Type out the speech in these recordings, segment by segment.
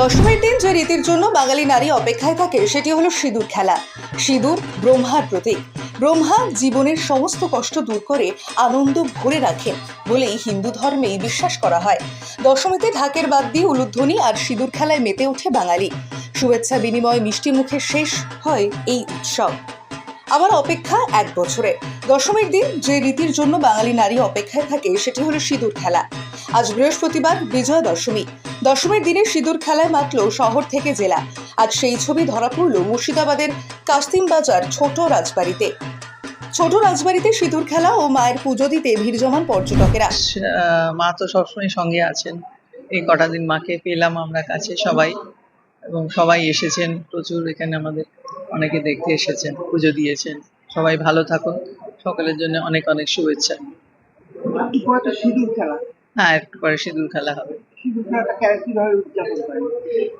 দশমীর দিন যে রীতির জন্য বাঙালি নারী অপেক্ষায় থাকে, সেটি হলো সিঁদুর খেলা। সিঁদুর ব্রহ্মার প্রতীক। ব্রহ্মা জীবনের সমস্ত কষ্ট দূর করে আনন্দ ভরে রাখেন বলেই হিন্দু ধর্মে বিশ্বাস করা হয়। দশমীতে ঢাকের বাদ দিয়ে উলুধ্বনি আর সিঁদুর খেলায় মেতে ওঠে বাঙালি। শুভেচ্ছা বিনিময় মিষ্টি মুখে শেষ হয় এই উৎসব। আবার অপেক্ষা এক বছরে। দশমীর দিন যে রীতির জন্য বাঙালি নারী অপেক্ষায় থাকে, সেটি হলো সিঁদুর খেলা। আজ বৃহস্পতিবার বিজয়া দশমী। দশমীর দিনে সিঁদুর খেলায় মাতল শহর থেকে জেলা। আজ সেই ছবি ধরা পড়ল মুর্শিদাবাদের কাস্তিম বাজার ছোট রাজবাড়িতে। ছোট রাজবাড়িতে সিঁদুর খেলা ও মায়ের পুজো দিতে ভিড় জমান পর্যটকেরা। মা তো সবসময় সঙ্গে আছেন। এই কটা দিন মাকে পেলাম আমরা কাছে সবাই। এবং সবাই এসেছেন। প্রচুর এখানে আমাদের অনেকে দেখতে এসেছেন পুজো দিয়েছেন। সবাই ভালো থাকুন। সকলের জন্য অনেক অনেক শুভেচ্ছা। হ্যাঁ একটু পরে সিঁদুর খেলা হবে।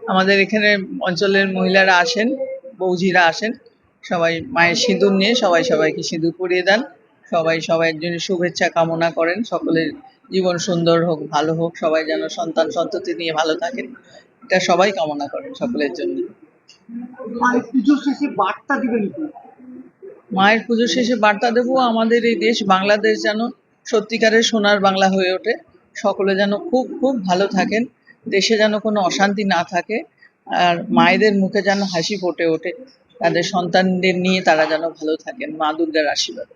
আমাদের এখানে অঞ্চলের মহিলারা আসেন বৌঝিরা আসেন। সবাই মায়ের সিঁদুর নিয়ে সবাই সবাইকে সিঁদুর পরিয়ে দেন। সবাই সবাইয়ের জন্য শুভেচ্ছা কামনা করেন। সকলের জীবন সুন্দর হোক ভালো হোক। সবাই যেন সন্তান সন্ততি নিয়ে ভালো থাকেন। এটা সবাই কামনা করেন সকলের জন্য। পুজো শেষে বার্তা দিবেন মায়ের পুজো শেষে বার্তা দেবো আমাদের এই দেশ বাংলাদেশ যেন সত্যিকারের সোনার বাংলা হয়ে ওঠে। সকলে যেন খুব খুব ভালো থাকেন দেশে যেন কোনো অশান্তি না থাকে আর মায়েদের মুখে যেন হাসি ফোটে ওঠে। তাদের সন্তানদের নিয়ে তারা যেন ভালো থাকেন মা দুর্গার আশীর্বাদ।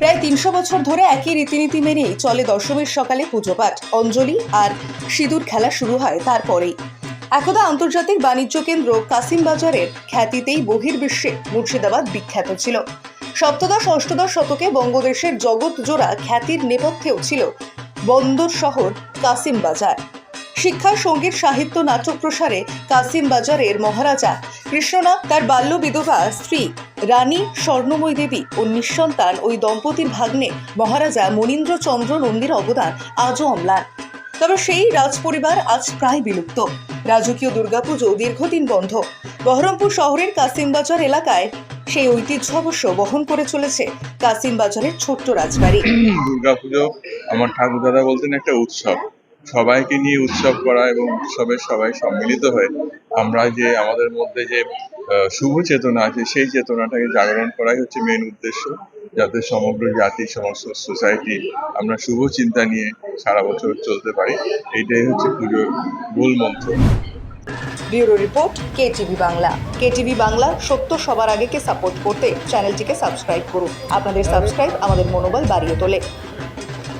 প্রায় তিনশো বছর ধরে একই রীতিনীতি মেনেই চলে দশমীর সকালে পুজো পাঠ, অঞ্জলি আর সিঁদুর খেলা শুরু হয় তারপরেই। একদা আন্তর্জাতিক বাণিজ্য কেন্দ্র কাসিম বাজারের খ্যাতিতেই বহির্বিশ্বে মুর্শিদাবাদ বিখ্যাত ছিল। সপ্তদশ, অষ্টদশ শতকে বঙ্গদেশের জগৎ জোড়া খ্যাতির নেপথ্যেও ছিল বন্দর শহর কাসিম বাজার। শিক্ষা সংগীত, সাহিত্য, নাটক প্রসারে কাসিম বাজারের মহারাজা কৃষ্ণনাথ, তার বাল্য বিধবা স্ত্রী রানী স্বর্ণময়ী দেবী ও নিঃসন্তান ওই দম্পতির ভাগ্নে মহারাজা মনীন্দ্র চন্দ্র নন্দীর অবদান আজও অম্লান। তবে সেই রাজপরিবার আজ প্রায় বিলুপ্ত। রাজকীয় দুর্গাপুজো দীর্ঘদিন বন্ধ। বহরমপুর শহরের কাসিমবাজার এলাকায় সেই ঐতিহ্য অবশ্য বহন করে চলেছে কাসিমবাজারের ছোট্ট রাজবাড়ি। দুর্গাপুজো আমার ঠাকুর দাদা বলতেন একটা উৎসব। সবাইকে নিয়ে উৎসব করা এবং উৎসবের সবাই সম্মিলিত হয়ে আমরা যে আমাদের মধ্যে যে শুভ চেতনা আছে, সেই চেতনাটাকে জাগরণ করাই হচ্ছে মেন উদ্দেশ্য। যাতে সমগ্র জাতি, সমস্ত সোসাইটি আমরা শুভ চিন্তা নিয়ে সারা বছর চলতে পারি। এইটাই হচ্ছে পুজোর মূল মন্ত্র। Bureau report, KTV Bangla. KTV Bangla সত্য সবার আগেকে সাপোর্ট করতে চ্যানেলটিকে সাবস্ক্রাইব করুন। আপনাদের সাবস্ক্রাইব আমাদের মনোবল বাড়িয়ে তোলে।